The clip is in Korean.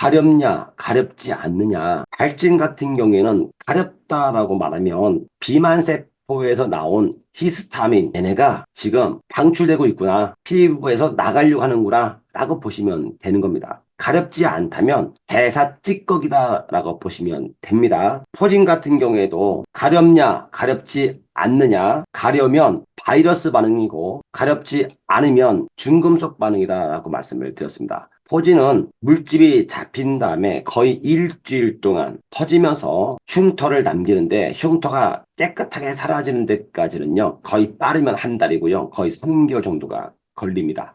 가렵냐, 가렵지 않느냐. 발진 같은 경우에는 가렵다라고 말하면 비만세포에서 나온 히스타민 얘네가 지금 방출되고 있구나. 피부에서 나가려고 하는구나. 라고 보시면 되는 겁니다. 가렵지 않다면 대사 찌꺼기다라고 보시면 됩니다. 포진 같은 경우에도 가렵냐, 가렵지 않느냐, 가려면 바이러스 반응이고 가렵지 않으면 중금속 반응이다라고 말씀을 드렸습니다. 포진은 물집이 잡힌 다음에 거의 일주일 동안 터지면서 흉터를 남기는데 흉터가 깨끗하게 사라지는 데까지는요 거의 빠르면 한 달이고요 거의 3개월 정도가 걸립니다.